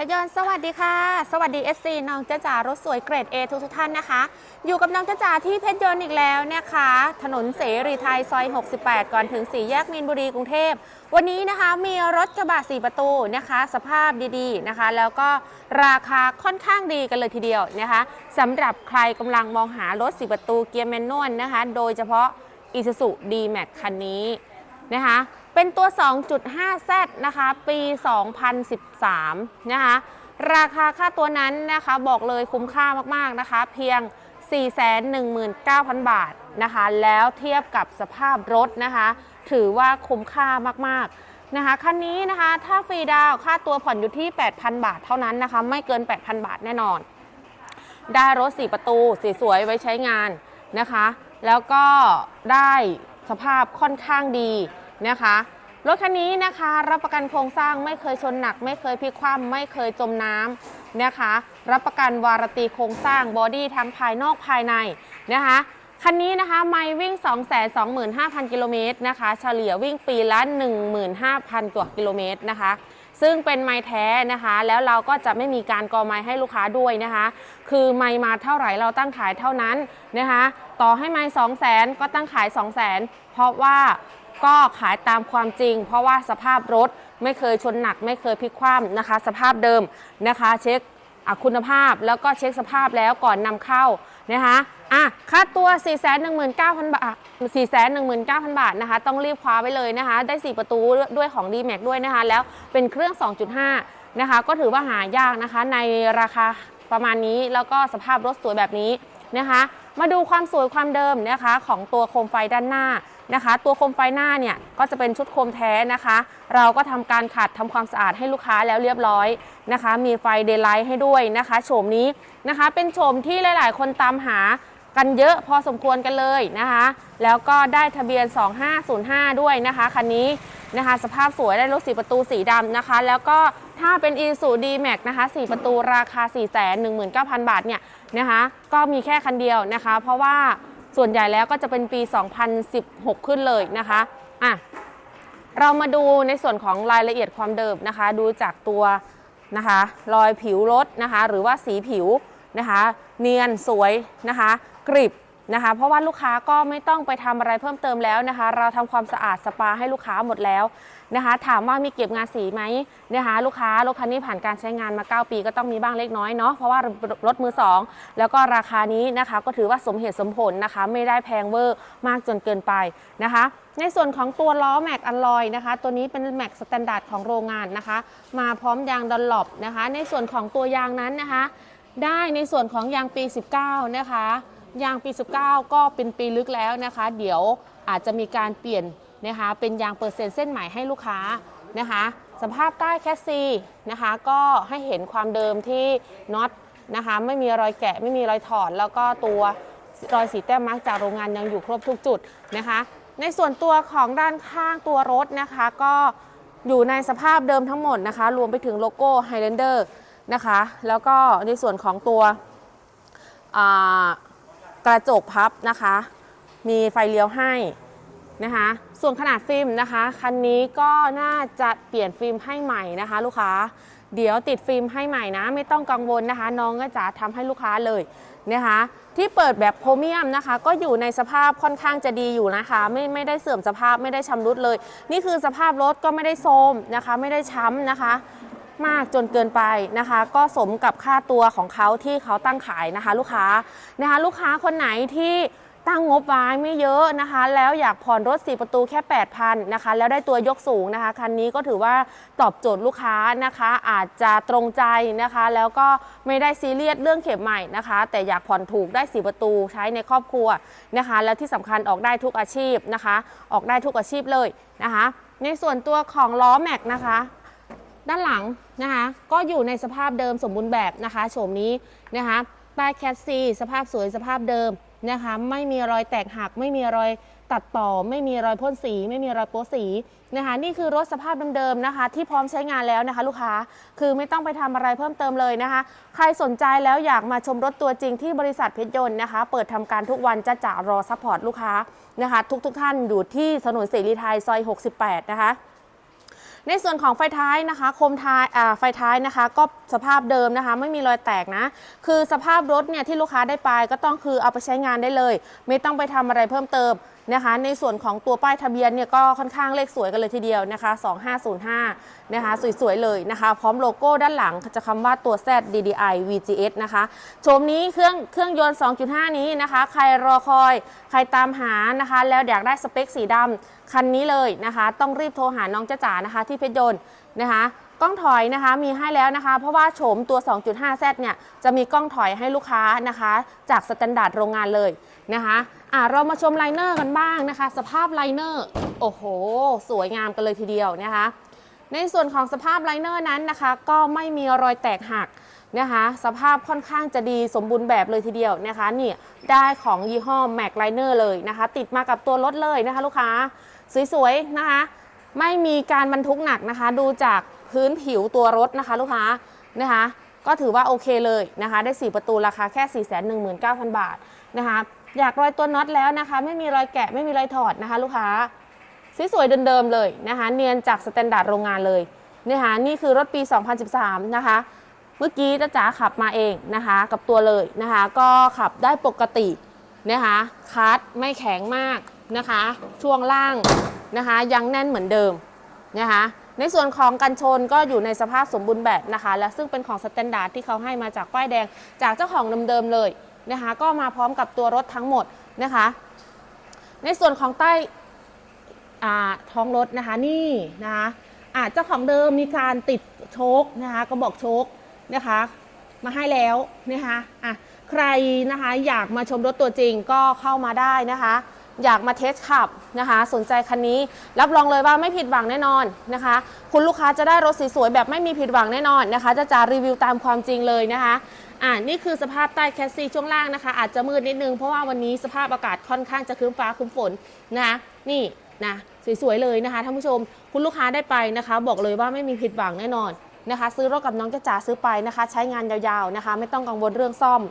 ชรยนสวัสดีค่ะ สวัสดี SC น้องจ้าจ๋ารถสวยเกรด A ทุกทุกท่านนะคะ อยู่กับน้องจ้าจ๋าที่เพชรยนต์อีกแล้วนะคะ ถนนเสรีไทยซอย 68 ก่อนถึงสี่แยกมีนบุรีกรุงเทพ วันนี้นะคะมีรถกระบะ4ประตูนะคะ สภาพดีๆนะคะ แล้วก็ราคาค่อนข้างดีกันเลยทีเดียวนะคะสำหรับใครกำลังมองหารถ4ประตูเกียร์แมนนวลนะคะ โดยเฉพาะ Isuzu D-Max คันนี้ นะคะ เป็นตัว 2.5Z นะคะ ปี 2013 นะคะ ราคาค่าตัวนั้นนะคะบอกเลยคุ้มค่ามากๆนะคะ เพียง 419,000 บาทนะคะ แล้วเทียบกับสภาพรถนะคะ ถือว่าคุ้มค่ามากๆนะคะ คันนี้นะคะถ้าฟรีดาวค่าตัวผ่อนอยู่ที่ 8,000 บาทเท่านั้นนะคะ ไม่เกิน 8,000 บาทแน่นอน ได้รถ 4 ประตูสีสวยไว้ใช้งานนะคะ แล้วก็ได้ สภาพค่อนข้างดีนะคะรถคันนี้นะคะรับประกันโครงสร้างไม่เคยชนหนัก ไม่เคยพลิกคว่ำไม่เคยจมน้ำนะคะ รับประกันวารตีโครงสร้างบอดี้ทั้งภายนอกภายในนะคะคันนี้นะคะไม่วิ่ง 225,000 กิโลเมตรนะคะ เฉลี่ยวิ่งปีละ 15,000 กว่ากิโลเมตรนะคะ ซึ่งเป็นไม้แท้นะคะ แล้วเราก็จะไม่มีการกอไม้ให้ลูกค้าด้วยนะคะ คือไม้มาเท่าไหร่เราตั้งขายเท่านั้นนะคะ ต่อให้ไม้2 0 0 0 0 0ก็ตั้งขาย2 0 0 0 0 0เพราะว่าก็ขายตามความจริง เพราะว่าสภาพรถไม่เคยชนหนัก ไม่เคยพลิกคว่ำนะคะ สภาพเดิมนะคะ เช็คคุณภาพแล้วก็เช็คสภาพแล้วก่อนนำเข้านะคะ อะค่าตัว 419,000 บาท 419,000 บาทนะคะ ต้องรีบคว้าไว้เลยนะคะ ได้ 4 ประตูด้วยของ d m a x ด้วยนะคะ แล้วเป็นเครื่อง 2.5 นะคะ ก็ถือว่าหายากนะคะ ในราคาประมาณนี้ แล้วก็สภาพรถสวยแบบนี้นะคะ มาดูความสวยความเดิมนะคะ ของตัวโคมไฟด้านหน้านะคะ ตัวโคมไฟหน้าเนี่ย ก็จะเป็นชุดโคมแท้นะคะ เราก็ทำการขัดทำความสะอาดให้ลูกค้าแล้วเรียบร้อยนะคะ มีไฟเดย์ไลท์ให้ด้วยนะคะ โฉมนี้นะคะ เป็นโฉมที่หลาย ๆ คนตามหา กันเยอะพอสมควรกันเลยนะคะ แล้วก็ได้ทะเบียน 2505 ด้วยนะคะคันนี้นะคะ สภาพสวยได้รถสีประตูสีดำนะคะ แล้วก็ถ้าเป็น i s u d m a x นะคะ4ประตูราคา 419,000 บาทเนี่ยนะคะก็มีแค่คันเดียวนะคะ เพราะว่าส่วนใหญ่แล้วก็จะเป็นปี 2016 ขึ้นเลยนะคะอะเรามาดูในส่วนของรายละเอียดความเดิมนะคะ ดูจากตัวนะคะรอยผิวรถนะคะ หรือว่าสีผิวนะคะ เนียนสวยนะคะ กริบนะคะ เพราะว่าลูกค้าก็ไม่ต้องไปทำอะไรเพิ่มเติมแล้วนะคะ เราทำความสะอาดสปาให้ลูกค้าหมดแล้วนะคะ ถามว่ามีเก็บงานสีไหมนะคะ ลูกค้ารถคันนี้ผ่านการใช้งานมา 9 ปีก็ต้องมีบ้างเล็กน้อยเนาะเพราะว่ารถมือสองแล้วก็ราคานี้นะคะ ก็ถือว่าสมเหตุสมผลนะคะ ไม่ได้แพงเวอร์มากจนเกินไปนะคะ ในส่วนของตัวล้อแม็กอลลอยนะคะ ตัวนี้เป็นแม็กสแตนดาร์ดของโรงงานนะคะ มาพร้อมยางดอลลอปนะคะ ในส่วนของตัวยางนั้นนะคะ ได้ในส่วนของยางปี 19 นะคะ ยางปี 19 ก็เป็นปีลึกแล้วนะคะ เดี๋ยวอาจจะมีการเปลี่ยนนะคะเป็นยางเปอร์เซ็นต์เส้นใหม่ให้ลูกค้านะคะสภาพใต้แคสซีนะคะก็ให้เห็นความเดิมที่น็อตนะคะไม่มีรอยแกะไม่มีรอยถอด แล้วก็ตัวรอยสีแต้มมาร์กจากโรงงานยังอยู่ครบทุกจุดนะคะ ในส่วนตัวของด้านข้างตัวรถนะคะก็อยู่ในสภาพเดิมทั้งหมดนะคะ รวมไปถึงโลโก้ Highlander นะคะ แล้วก็ในส่วนของตัว กระจกพับนะคะ มีไฟเลี้ยวให้นะคะ ส่วนขนาดฟิล์มนะคะ คันนี้ก็น่าจะเปลี่ยนฟิล์มให้ใหม่นะคะ ลูกค้า เดี๋ยวติดฟิล์มให้ใหม่นะ ไม่ต้องกังวลนะคะ น้องก็จะทำให้ลูกค้าเลยนะคะ ที่เปิดแบบโพรเมียมนะคะ ก็อยู่ในสภาพค่อนข้างจะดีอยู่นะคะ ไม่ไม่ได้เสื่อมสภาพไม่ได้ชำรุดเลย นี่คือสภาพรถก็ไม่ได้โทรมนะคะ ไม่ได้ช้ำนะคะ มากจนเกินไปนะคะ ก็สมกับค่าตัวของเขาที่เขาตั้งขายนะคะ ลูกค้านะคะ ลูกค้าคนไหนที่ตั้งงบไว้ไม่เยอะนะคะ แล้วอยากผ่อนรถ 4 ประตูแค่ 8,000นะคะ แล้วได้ตัวยกสูงนะคะ คันนี้ก็ถือว่าตอบโจทย์ลูกค้านะคะ อาจจะตรงใจนะคะ แล้วก็ไม่ได้ซีเรียสเรื่องเข็มใหม่นะคะ แต่อยากผ่อนถูกได้ 4 ประตูใช้ในครอบครัวนะคะ แล้วที่สำคัญออกได้ทุกอาชีพนะคะ ออกได้ทุกอาชีพเลยนะคะ ในส่วนตัวของล้อแม็กนะคะ ด้านหลังนะคะก็อยู่ในสภาพเดิมสมบูรณ์แบบนะคะโฉมนี้นะคะใต้แคสซีสภาพสวยสภาพเดิมนะคะไม่มีรอยแตกหัก ไม่มีรอยตัดต่อ ไม่มีรอยพ่นสี ไม่มีรอยโป๊สีนะคะนี่คือรถสภาพเดิมๆนะคะ ที่พร้อมใช้งานแล้วนะคะ ลูกค้าคือไม่ต้องไปทำอะไรเพิ่มเติมเลยนะคะ ใครสนใจแล้วอยากมาชมรถตัวจริงที่บริษัทเพชรยนต์นะคะ เปิดทำการทุกวันจะจ่ารอซัพพอร์ตลูกค้านะคะ ทุกๆทท่านอยู่ที่ถนนเสรีไทยซอย 68 นะคะ ในส่วนของไฟท้ายนะคะโคมท้ายไฟท้ายนะคะ ก็สภาพเดิมนะคะ ไม่มีรอยแตกนะ คือสภาพรถเนี่ยที่ลูกค้าได้ไปก็ต้องคือเอาไปใช้งานได้เลย ไม่ต้องไปทำอะไรเพิ่มเติมนะคะ ในส่วนของตัวป้ายทะเบียนเนี่ยก็ค่อนข้างเลขสวยกันเลยทีเดียวนะคะ 2505 นะคะ สวยๆเลยนะคะ พร้อมโลโก้ด้านหลังจะคำว่าตัว Z DDI VGS นะคะโฉมนี้เครื่องเครื่องยนต์ 2.5 นี้นะคะ ใครรอคอย ใครตามหานะคะ แล้วอยากได้สเปคสีดำ คันนี้เลยนะคะ ต้องรีบโทรหาน้องจ้าจ๋านะคะที่เพชรยนต์นะคะกล้องถอยนะคะมีให้แล้วนะคะ เพราะว่าโฉมตัว 2.5Z เนี่ยจะมีกล้องถอยให้ลูกค้านะคะ จากสแตนดาร์ดโรงงานเลยนะคะอะเรามาชมไลเนอร์กันบ้างนะคะ สภาพไลเนอร์โอ้โห สวยงามกันเลยทีเดียวนะคะ ในส่วนของสภาพไลเนอร์นั้นนะคะ ก็ไม่มีรอยแตกหักนะคะ สภาพค่อนข้างจะดีสมบูรณ์แบบเลยทีเดียวนะคะนี่ได้ของยี่ห้อแม็กไลเนอร์เลยนะคะ ติดมากับตัวรถเลยนะคะ ลูกค้า สวยๆนะคะ ไม่มีการบรรทุกหนักนะคะ ดูจากพื้นผิวตัวรถนะคะ ลูกค้านะคะ ก็ถือว่าโอเคเลยนะคะ ได้ 4 ประตูราคาแค่ 419,000 บาทนะคะ อยากรอยตัวน็อตแล้วนะคะ ไม่มีรอยแกะไม่มีรอยถอดนะคะ ลูกค้าสวยๆเดิมๆเลยนะคะ เนียนจากสแตนดาร์ดโรงงานเลยนะคะนี่คือรถปี 2013 นะคะ เมื่อกี้จ้าจ๋าขับมาเองนะคะ กับตัวเลยนะคะ ก็ขับได้ปกตินะคะคัดไม่แข็งมาก นะคะ ช่วงล่างนะคะ ยังแน่นเหมือนเดิมนะคะ ในส่วนของกันชนก็อยู่ในสภาพสมบูรณ์แบบนะคะ และซึ่งเป็นของสแตนดาร์ดที่เขาให้มาจากป้ายแดงจากเจ้าของเดิมๆเลยนะคะ ก็มาพร้อมกับตัวรถทั้งหมดนะคะ ในส่วนของใต้ท้องรถนะคะนี่นะคะเจ้าของเดิมมีการติดโชคนะคะก็บอกโชคนะคะ มาให้แล้วนะคะอะใครนะคะอยากมาชมรถตัวจริงก็เข้ามาได้นะคะ อยากมาเทสขับนะคะ สนใจคันนี้ รับรองเลยว่าไม่ผิดหวังแน่นอนนะคะ คุณลูกค้าจะได้รถสวยๆแบบไม่มีผิดหวังแน่นอนนะคะ จะจะรีวิวตามความจริงเลยนะคะอ่านี่คือสภาพใต้แคสซีช่วงล่างนะคะ อาจจะมืดนิดนึงเพราะว่าวันนี้สภาพอากาศค่อนข้างจะครึ้มฟ้าครึ้มฝนนะคะนี่นะสวยๆเลยนะคะท่านผู้ชมคุณลูกค้าได้ไปนะคะ บอกเลยว่าไม่มีผิดหวังแน่นอนนะคะ ซื้อรถกับน้องจ้าจ๋าซื้อไปนะคะ ใช้งานยาวๆนะคะ ไม่ต้องกังวลเรื่องซ่อม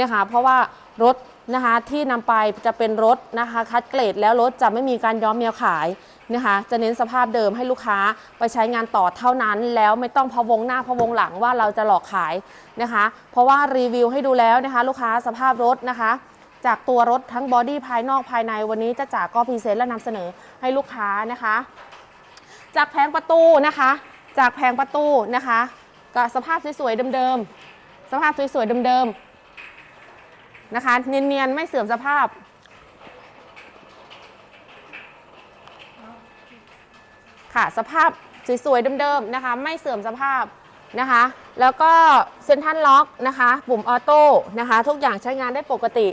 นะคะ เพราะว่า รถนะคะที่นำไปจะเป็นรถนะคะคัดเกรดแล้วรถจะไม่มีการย้อมแมวขายนะคะจะเน้นสภาพเดิมให้ลูกค้าไปใช้งานต่อเท่านั้น แล้วไม่ต้องพะวงหน้าพะวงหลังว่าเราจะหลอกขายนะคะ เพราะว่ารีวิวให้ดูแล้วนะคะ ลูกค้าสภาพรถนะคะ จากตัวรถทั้งบอดี้ภายนอกภายในวันนี้จะจากก็พรีเซนต์และนำเสนอให้ลูกค้านะคะ จากแผงประตูนะคะ จากแผงประตูนะคะก็สภาพสวยๆเดิมๆสภาพสวยๆเดิมๆ นะคะ เนียนๆ ไม่เสื่อมสภาพ ค่ะสภาพสวยๆเดิมๆนะคะ ไม่เสื่อมสภาพนะคะ แล้วก็เซ็นทรัลล็อกนะคะ ปุ่มออโต้นะคะ ทุกอย่างใช้งานได้ปกติ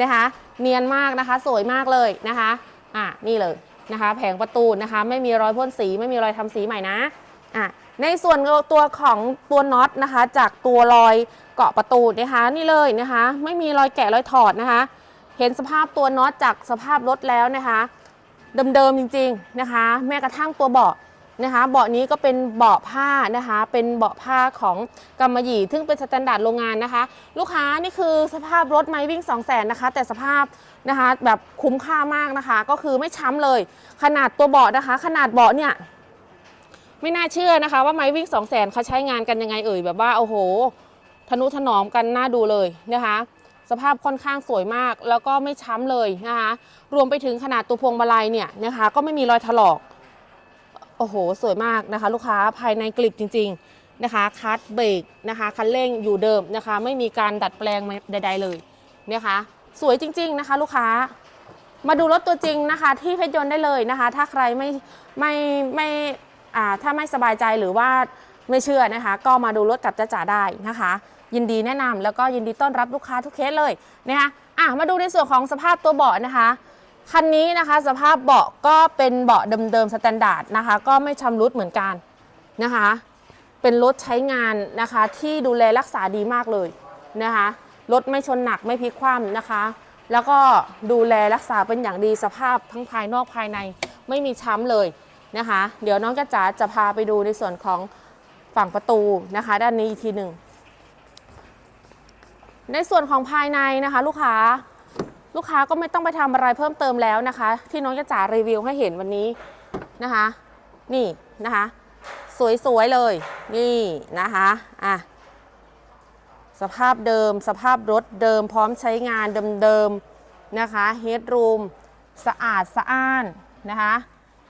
นะคะ เนียนมากนะคะ สวยมากเลยนะคะอะนี่เลยนะคะ แผงประตูนะคะ ไม่มีรอยพ่นสี ไม่มีรอยทำสีใหม่นะอะ ในส่วนตัวของตัวน็อตนะคะ จากตัวรอยเกาะประตูนะคะนี่เลยนะคะ ไม่มีรอยแกะรอยถอดนะคะ เห็นสภาพตัวน็อตจากสภาพรถแล้วนะคะ เดิมๆจริง ๆนะคะ แม้กระทั่งตัวเบาะนะคะเบาะนี้ก็เป็นเบาะผ้านะคะ เป็นเบาะผ้าของกำมะหยี่ซึ่งเป็นสแตนดาร์ดโรงงานนะคะ ลูกค้านี่คือสภาพรถไม่วิ่ง 2 0 0 0 0นนะคะ แต่สภาพนะคะแบบคุ้มค่ามากนะคะ ก็คือไม่ช้ำเลย ขนาดตัวเบาะนะคะ ขนาดเบาะเนี่ย ไม่น่าเชื่อนะคะ ว่าไม้วิ่ง2 0 0 0 0นเขาใช้งานกันยังไงเอ่ยแบบว่าโอ้โหทนุถนอมกันน่าดูเลยนะคะ สภาพค่อนข้างสวยมากแล้วก็ไม่ช้ำเลยนะคะ รวมไปถึงขนาดตัวพวงมาลัยเนี่ยนะคะ ก็ไม่มีรอยถลอก โอ้โห สวยมากนะคะ ลูกค้าภายในกลิบจริง ๆนะคะคัดเบรกนะคะคันเร่งอยู่เดิมนะคะ ไม่มีการดัดแปลงใด ๆ เลยนะคะ สวยจริง ๆนะคะ ลูกค้ามาดูรถตัวจริงนะคะ ที่เพชรยนต์ได้เลยนะคะ ถ้าใครไม่ไม่ไม่ ถ้าไม่สบายใจหรือว่าไม่เชื่อนะคะ ก็มาดูรถกับจ้าจ๋าได้นะคะ ยินดีแนะนำแล้วก็ยินดีต้อนรับลูกค้าทุกเคสเลยนะคะอะมาดูในส่วนของสภาพตัวเบาะนะคะคันนี้นะคะสภาพเบาะก็เป็นเบาะเดิมๆสแตนดาร์ดนะคะ ก็ไม่ชำรุดเหมือนกันนะคะ เป็นรถใช้งานนะคะที่ดูแลรักษาดีมากเลยนะคะรถไม่ชนหนักไม่พลิกคว่ำนะคะ แล้วก็ดูแลรักษาเป็นอย่างดีสภาพทั้งภายนอกภายในไม่มีช้ำเลย นะคะ เดี๋ยวน้องกระจ๋าจะพาไปดูในส่วนของฝั่งประตูนะคะ ด้านนี้อีกทีหนึ่งในส่วนของภายในนะคะ ลูกค้าลูกค้าก็ไม่ต้องไปทำอะไรเพิ่มเติมแล้วนะคะ ที่น้องจะจ๋ารีวิวให้เห็นวันนี้นะคะ นี่นะคะ สวยๆเลยนี่นะคะอะสภาพเดิม สภาพรถเดิมพร้อมใช้งานเดิมๆนะคะเฮดรูมสะอาดสะอ้านนะคะ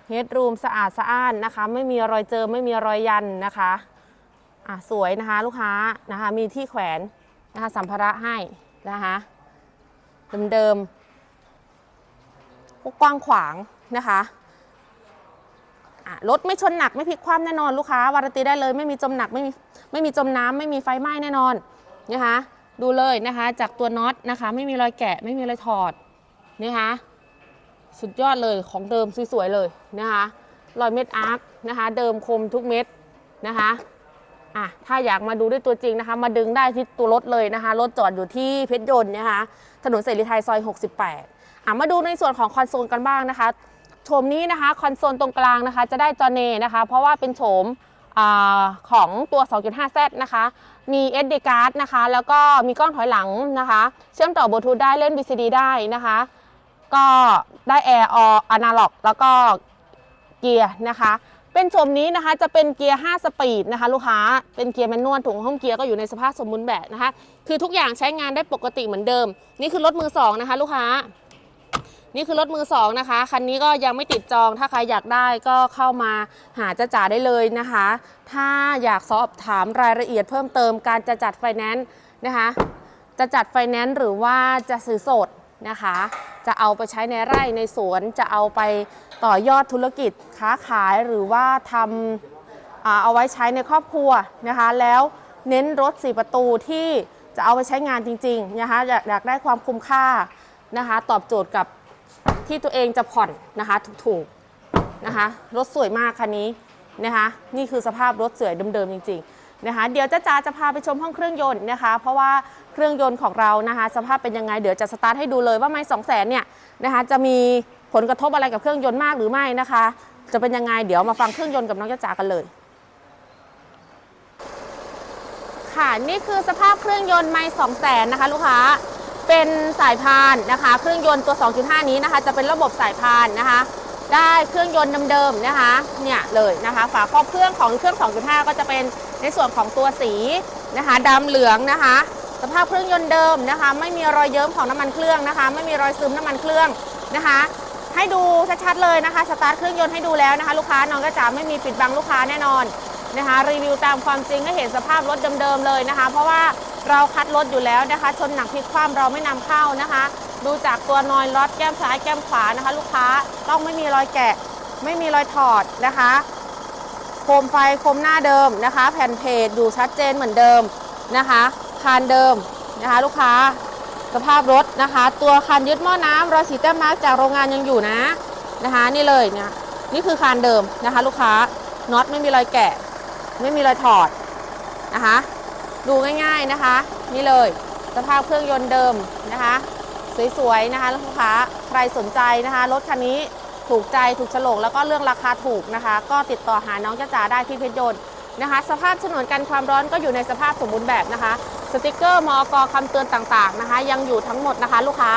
เฮดรูมสะอาดสะอ้านนะคะ ไม่มีรอยเจอไม่มีรอยยันนะคะอะสวยนะคะลูกค้านะคะ มีที่แขวนนะคะสัมภาระให้นะคะเดิมๆกว้างขวางนะคะอะรถไม่ชนหนักไม่พลิกคว่ำแน่นอนลูกค้าวารันตีได้เลยไม่มีจมหนักไม่มีไม่มีจมน้ำไม่มีไฟไหม้แน่นอนนะคะ ดูเลยนะคะ จากตัวน็อตนะคะ ไม่มีรอยแกะไม่มีรอยถอดนะคะ สุดยอดเลยของเดิมสวยๆเลยนะคะรอยเม็ดอาร์คนะคะ เดิมคมทุกเม็ดนะคะอะถ้าอยากมาดูด้วยตัวจริงนะคะ มาดึงได้ที่ตัวรถเลยนะคะ รถจอดอยู่ที่เพชรยนต์นะคะ ถนนเสรีไทยซอย 68อะมาดูในส่วนของคอนโซลกันบ้างนะคะ โฉมนี้นะคะคอนโซลตรงกลางนะคะ จะได้จอเนนะคะ เพราะว่าเป็นโฉมอของตัว 2.5Z นะคะ มี SD card นะคะ แล้วก็มีกล้องถอยหลังนะคะ เชื่อมต่อบลูทูธได้ เล่น VCD ได้นะคะ ก็ได้ Air or Analog แล้วก็เกียร์นะคะ เป็นโฉมนี้นะคะจะเป็นเกียร์ 5 สปีดนะคะ ลูกค้าเป็นเกียร์แมนนวลถุงห้องเกียร์ก็อยู่ในสภาพสมบูรณ์แบบนะคะ คือทุกอย่างใช้งานได้ปกติเหมือนเดิม นี่คือรถมือสองนะคะ ลูกค้า นี่คือรถมือสองนะคะคันนี้ก็ยังไม่ติดจองถ้าใครอยากได้ก็เข้ามาหาจะจ่าได้เลยนะคะ ถ้าอยากสอบถามรายละเอียดเพิ่มเติมการจะจัดไฟแนนซ์นะคะ จะจัดไฟแนนซ์หรือว่าจะซื้อสด นะคะ จะเอาไปใช้ในไร่ในสวนจะเอาไปต่อยอดธุรกิจค้าขายหรือว่าทำเอาไว้ใช้ในครอบครัวนะคะ แล้วเน้นรถ4ประตูที่จะเอาไปใช้งานจริงๆนะคะอยากอยากได้ความคุ้มค่านะคะ ตอบโจทย์กับที่ตัวเองจะผ่อนนะคะถูกๆนะคะ รถสวยมากคันนี้นะคะ นี่คือสภาพรถสวยเดิมๆจริง ๆนะคะ เดี๋ยวจ้าจ๋าจะพาไปชมห้องเครื่องยนต์นะคะ เพราะว่า เครื่องยนต์ของเรานะคะ สภาพเป็นยังไงเดี๋ยวจะสตาร์ทให้ดูเลยว่าไม่สองแสนเนี่ยนะคะจะมีผลกระทบอะไรกับเครื่องยนต์มากหรือไม่นะคะ จะเป็นยังไงเดี๋ยวมาฟังเครื่องยนต์กับน้องจ้าจ๋ากันเลย ค่ะนี่คือสภาพเครื่องยนต์ไม่2 0 0 0 0นะคะ ลูกค้าเป็นสายพานนะคะ เครื่องยนต์ตัว 2.5 นี้นะคะ จะเป็นระบบสายพานนะคะ ได้เครื่องยนต์เดิมๆนะคะเนี่ยเลยนะคะ ฝาครอบเครื่องของเครื่อง 2.5 ก็จะเป็นในส่วนของตัวสีนะคะดำเหลืองนะคะ สภาพเครื่องยนต์เดิมนะคะ ไม่มีรอยเยิ้มของน้ำมันเครื่องนะคะ ไม่มีรอยซึมน้ำมันเครื่องนะคะ ให้ดูชัดๆเลยนะคะสตาร์ทเครื่องยนต์ให้ดูแล้วนะคะ ลูกค้าน้องก็จะไม่มีปิดบังลูกค้าแน่นอนนะคะ รีวิวตามความจริงให้เห็นสภาพรถเดิมๆเลยนะคะ เพราะว่าเราคัดรถอยู่แล้วนะคะ ชนหนักพลิกคว่ำเราไม่นำเข้านะคะ ดูจากตัวนอยล็อตแก้มซ้ายแก้มขวานะคะ ลูกค้าต้องไม่มีรอยแกะ ไม่มีรอยถอดนะคะโคมไฟโคมหน้าเดิมนะคะ แผ่นเพจอยู่ชัดเจนเหมือนเดิมนะคะ คานเดิมนะคะ ลูกค้าสภาพรถนะคะ ตัวคันยึดหม้อน้ำรอยสีแต้มมาร์กจากโรงงานยังอยู่นะนะคะ นี่เลยเนี่ยนี่คือคานเดิมนะคะ ลูกค้าน็อตไม่มีรอยแกะ ไม่มีรอยถอดนะคะ ดูง่ายๆนะคะ นี่เลยสภาพเครื่องยนต์เดิมนะคะ สวยๆนะคะลูกค้าใครสนใจนะคะรถคันนี้ถูกใจถูกฉลกแล้วก็เรื่องราคาถูกนะคะ ก็ติดต่อหาน้องจ้าจ๋าได้ที่เพชรยนต์นะคะ สภาพฉนวนกันความร้อนก็อยู่ในสภาพสมบูรณ์แบบนะคะ สติกเกอร์มอกคำเตือนต่างๆนะคะ ยังอยู่ทั้งหมดนะคะลูกค้า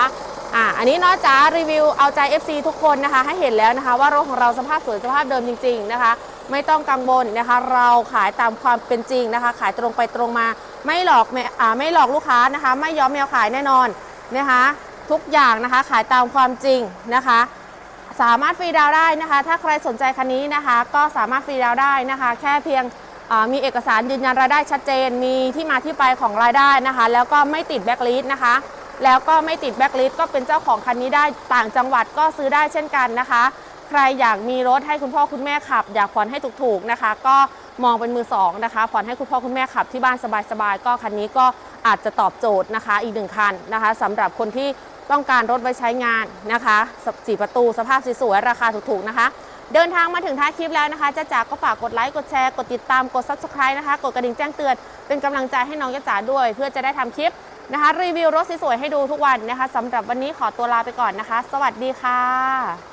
อ่าอันนี้เนาะจ๋ารีวิวเอาใจ FC ทุกคนนะคะ ให้เห็นแล้วนะคะ ว่ารถของเราสภาพสวยสภาพเดิมจริง ๆนะคะ ไม่ต้องกังวลนะคะ เราขายตามความเป็นจริงนะคะ ขายตรงไปตรงมา ไม่หลอกไม่อ่าไม่หลอกลูกค้านะคะ ไม่ย้อมแมวขายแน่นอนนะคะ ทุกอย่างนะคะขายตามความจริงนะคะ สามารถฟรีดาวได้นะคะ ถ้าใครสนใจคันนี้นะคะ ก็สามารถฟรีดาวได้นะคะ แค่เพียง มีเอกสารยืนยันรายได้ชัดเจน มีที่มาที่ไปของรายได้นะคะ แล้วก็ไม่ติดแบ็กลิสต์นะคะ แล้วก็ไม่ติดแบ็กลิสต์ก็เป็นเจ้าของคันนี้ได้ต่างจังหวัดก็ซื้อได้เช่นกันนะคะ ใครอยากมีรถให้คุณพ่อคุณแม่ขับ อยากผ่อนให้ถูกๆนะคะ ก็มองเป็นมือสองนะคะผ่อนให้คุณพ่อคุณแม่ขับที่บ้านสบายๆก็คันนี้ก็อาจจะตอบโจทย์นะคะ อีกหนึ่งคันนะคะสำหรับคนที่ต้องการรถไว้ใช้งานนะคะสี่ประตูสภาพสวยๆราคาถูกๆนะคะ เดินทางมาถึงท้ายคลิปแล้วนะคะจ้าจ๋าก็ฝากกดไลค์ กดแชร์ กดติดตาม กด subscribe นะคะ กดกระดิ่งแจ้งเตือน เป็นกำลังใจให้น้องจ้าจ๋าด้วย เพื่อจะได้ทำคลิปนะคะ รีวิวรถสวยๆให้ดูทุกวันนะคะสำหรับวันนี้ขอตัวลาไปก่อนนะคะ สวัสดีค่ะ